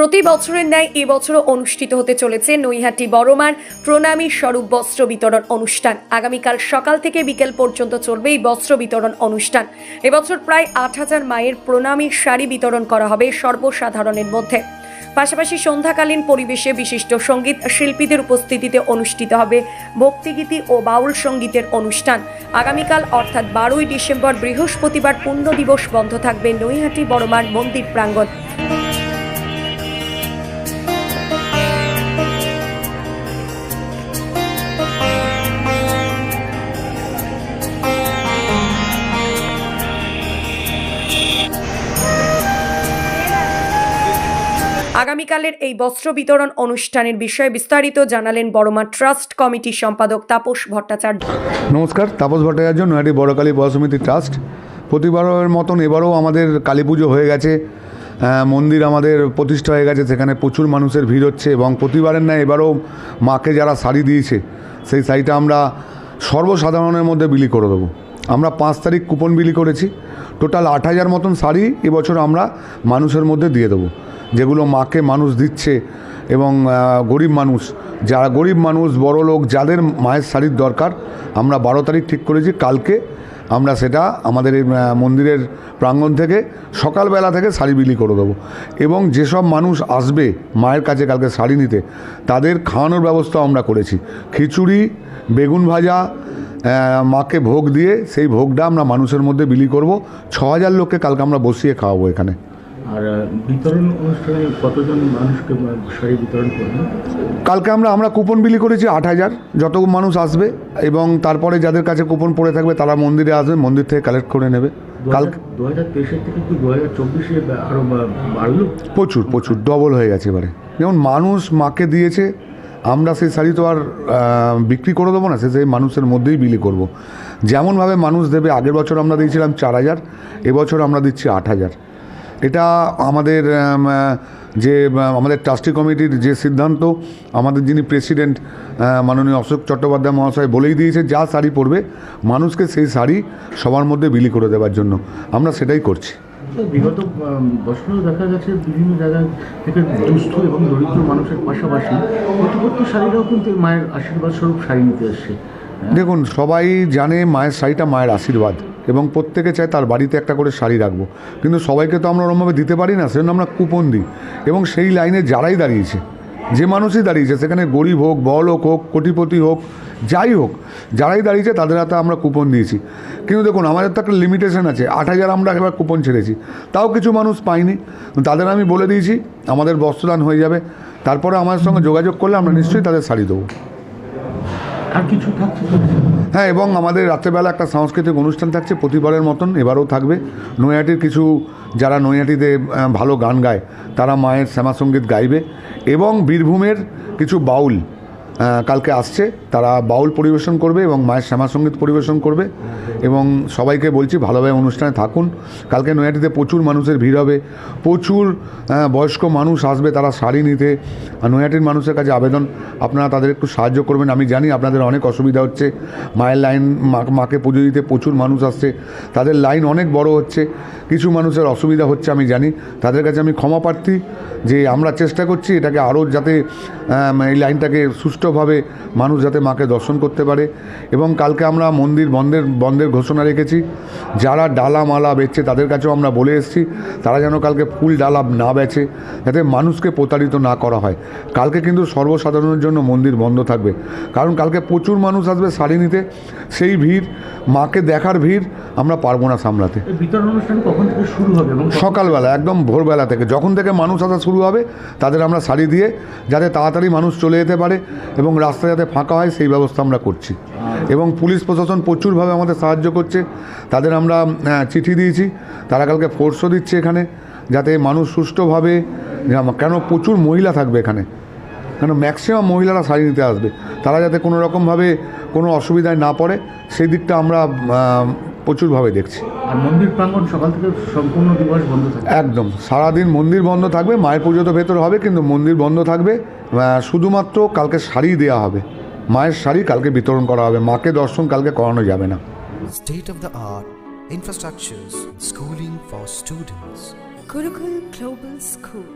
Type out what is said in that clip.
প্রতি বছরের ন্যায় এবছরও অনুষ্ঠিত হতে চলেছে নৈহাটি বড়মার প্রণামী স্বরূপ বস্ত্র বিতরণ অনুষ্ঠান। আগামীকাল সকাল থেকে বিকেল পর্যন্ত চলবে এই বস্ত্র বিতরণ অনুষ্ঠান। এবছর প্রায় আট হাজার মায়ের প্রণামী শাড়ি বিতরণ করা হবে সর্বসাধারণের মধ্যে। পাশাপাশি সন্ধ্যাকালীন পরিবেশে বিশিষ্ট সংগীত শিল্পীদের উপস্থিতিতে অনুষ্ঠিত হবে ভক্তিগীতি ও বাউল সঙ্গীতের অনুষ্ঠান। আগামীকাল অর্থাৎ বারোই ডিসেম্বর বৃহস্পতিবার পূর্ণ দিবস বন্ধ থাকবে নৈহাটি বড়মার মন্দির প্রাঙ্গণ। আগামীকালের এই বস্ত্র বিতরণ অনুষ্ঠানের বিষয়ে বিস্তারিত জানালেন বড়মা ট্রাস্ট কমিটির সম্পাদক তাপস ভট্টাচার্য। নমস্কার, তাপস ভট্টাচার্য নয়াটি বড়কালী বড় সমিতি ট্রাস্ট। প্রতিবারের মতন এবারও আমাদের কালী পুজো হয়ে গেছে। মন্দির আমাদের প্রতিষ্ঠা হয়ে গেছে, সেখানে প্রচুর মানুষের ভিড় হচ্ছে এবং প্রতিবারের ন্যায় এবারও মাকে যারা শাড়ি দিয়েছে, সেই শাড়িটা আমরা সর্বসাধারণের মধ্যে বিলি করে দেবো। আমরা পাঁচ তারিখ কুপন বিলি করেছি, টোটাল আট হাজার মতন শাড়ি এবছর আমরা মানুষের মধ্যে দিয়ে দেবো। যেগুলো মাকে মানুষ দিচ্ছে এবং গরিব মানুষ। যারা গরিব মানুষ, বড় লোক, যাদের মায়ের শাড়ির দরকার, আমরা বারো তারিখ ঠিক করেছি, কালকে আমরা সেটা আমাদের এই মন্দিরের প্রাঙ্গণ থেকে সকালবেলা থেকে শাড়ি বিলি করে দেবো। এবং যেসব মানুষ আসবে মায়ের কাছে কালকে শাড়ি নিতে, তাদের খাওয়ানোর ব্যবস্থা আমরা করেছি। খিচুড়ি, বেগুন ভাজা মাকে ভোগ দিয়ে সেই ভোগটা আমরা মানুষের মধ্যে বিলি করব। ছ হাজার লোককে কালকে আমরা বসিয়ে খাওয়াবো এখানে। আর বিতরণ অনুষ্ঠানে কতজন মানুষকে শাড়ি বিতরণ করবেন? কালকে আমরা আমরা কুপন বিলি করেছি আট হাজার। যত মানুষ আসবে এবং তারপরে যাদের কাছে কুপন পড়ে থাকবে তারা মন্দিরে আসবে মন্দির থেকে কালেক্ট করে নেবে। কালকে দু হাজার তেইশের থেকে কি দু হাজার চব্বিশে আরও বাড়লো? প্রচুর প্রচুর ডবল হয়ে গেছে এবারে। যেমন মানুষ মাকে দিয়েছে আমরা সেই শাড়ি তো আর বিক্রি করে দেবো না সে সেই মানুষের মধ্যেই বিলি করব। যেমনভাবে মানুষ দেবে আগের বছর আমরা দিয়েছিলাম চার হাজার এবছর আমরা দিচ্ছি আট হাজার। এটা আমাদের যে আমাদের ট্রাস্টি কমিটির যে সিদ্ধান্ত আমাদের যিনি প্রেসিডেন্ট মাননীয় অশোক চট্টোপাধ্যায় মহাশয় বলেই দিয়েছে যা শাড়ি পরবে মানুষকে সেই শাড়ি সবার মধ্যে বিলি করে দেওয়ার জন্য। আমরা সেটাই করছি। বিগত বছরেও দেখা গেছে বিভিন্ন জায়গা থেকে দুস্থ এবং দরিদ্র মানুষের পাশাপাশি প্রতিপত্তি শাড়িরাও কিন্তু মায়ের আশীর্বাদ স্বরূপ শাড়ি নিতে এসছে। দেখুন সবাই জানে মায়ের শাড়িটা মায়ের আশীর্বাদ। এবং প্রত্যেকে চায় তার বাড়িতে একটা করে শাড়ি রাখব। কিন্তু সবাইকে তো আমরা ওরমভাবে দিতে পারি না, সেজন্য আমরা কুপন দিই। এবং সেই লাইনে যারাই দাঁড়িয়েছে, যে মানুষই দাঁড়িয়েছে, সেখানে গরিব হোক বড়লোক হোক, কোটিপতি হোক, যাই হোক, যারাই দাঁড়িয়েছে তাদের হাতে আমরা কুপন দিয়েছি। কিন্তু দেখুন, আমাদের তো একটা লিমিটেশন আছে, আট হাজার আমরা একবার কুপন ছেড়েছি। তাও কিছু মানুষ পাইনি তাদের আমি বলে দিয়েছি, আমাদের বস্ত্রদান হয়ে যাবে। তারপরে আমাদের সঙ্গে যোগাযোগ করলে আমরা নিশ্চয়ই তাদের শাড়ি দেবো। আর কিছু হ্যাঁ এবং আমাদের রাত্রেবেলা একটা সাংস্কৃতিক অনুষ্ঠান থাকছে, প্রতিবারের মতন, এবারও থাকবে। নৈহাটির কিছু, যারা নৈহাটিতে ভালো গান গায়, তারা মায়ের শ্যামাসঙ্গীত গাইবে। এবং বীরভূমের কিছু বাউল কালকে আসছে। তারা বাউল পরিবেশন করবে এবং মায়ের শ্যামাসঙ্গীত পরিবেশন করবে। এবং সবাইকে বলছি, ভালোভাবে অনুষ্ঠানে থাকুন। কালকে নৈহাটিতে প্রচুর মানুষের ভিড় হবে। প্রচুর বয়স্ক মানুষ আসবে তারা শাড়ি নিতে। নৈহাটির মানুষের কাছে আবেদন। আপনারা তাদের একটু সাহায্য করবেন। আমি জানি আপনাদের অনেক অসুবিধা হচ্ছে। মায়ের লাইন মাকে পুজো দিতে প্রচুর মানুষ আসছে। তাদের লাইন অনেক বড় হচ্ছে। কিছু মানুষের অসুবিধা হচ্ছে, আমি জানি। তাদের কাছে আমি ক্ষমা প্রার্থী যে আমরা চেষ্টা করছি এটাকে আরও যাতে এই লাইনটাকে সুষ্ঠুভাবে মানুষ যাতে মাকে দর্শন করতে পারে। এবং কালকে আমরা মন্দির বন্ধের বন্ধের ঘোষণা রেখেছি। যারা ডালা মালা বেচছে তাদের কাছেও আমরা বলে এসেছি, তারা যেন কালকে ফুল ডালা না বেচে, যাতে মানুষকে প্রতারিত না করা হয়। কালকে কিন্তু সর্বসাধারণের জন্য মন্দির বন্ধ থাকবে। কারণ কালকে প্রচুর মানুষ আসবে শাড়ি নিতে। সেই ভিড়, মাকে দেখার ভিড় আমরা পারব না সামলাতে। বিতরণ অনুষ্ঠান কখন থেকে শুরু হবে সকালবেলা একদম ভোরবেলা থেকে। যখন থেকে মানুষ আসা শুরু হবে তাদের আমরা শাড়ি দিয়ে যাতে তাড়াতাড়ি মানুষ চলে যেতে পারে এবং রাস্তা যাতে ফাঁকা হয় সেই ব্যবস্থা আমরা করছি। এবং পুলিশ প্রশাসন প্রচুরভাবে আমাদের সাহায্য করছে। তাদের আমরা চিঠি দিয়েছি। তারা কালকে ফোর্সও দিচ্ছে এখানে যাতে মানুষ সুষ্ঠুভাবে কেন প্রচুর মহিলা থাকবে এখানে? কেন ম্যাক্সিমাম মহিলারা শাড়ি নিতে আসবে? তারা যাতে কোনো রকমভাবে কোনো অসুবিধায় না পড়ে সেই দিকটা আমরা প্রচুরভাবে দেখছি। আর মন্দির প্রাঙ্গণ সকাল থেকে সম্পূর্ণ দিবস বন্ধ থাকে। একদম। সারাদিন মন্দির বন্ধ থাকবে মায়ের পুজো তো ভেতর হবে কিন্তু মন্দির বন্ধ থাকবে। শুধুমাত্র কালকে শাড়ি দেওয়া হবে। মায়ের শাড়ি কালকে বিতরণ করা হবে। মাকে দর্শন কালকে করানো যাবে না। State of the art infrastructures, schooling for students. Gurukul global school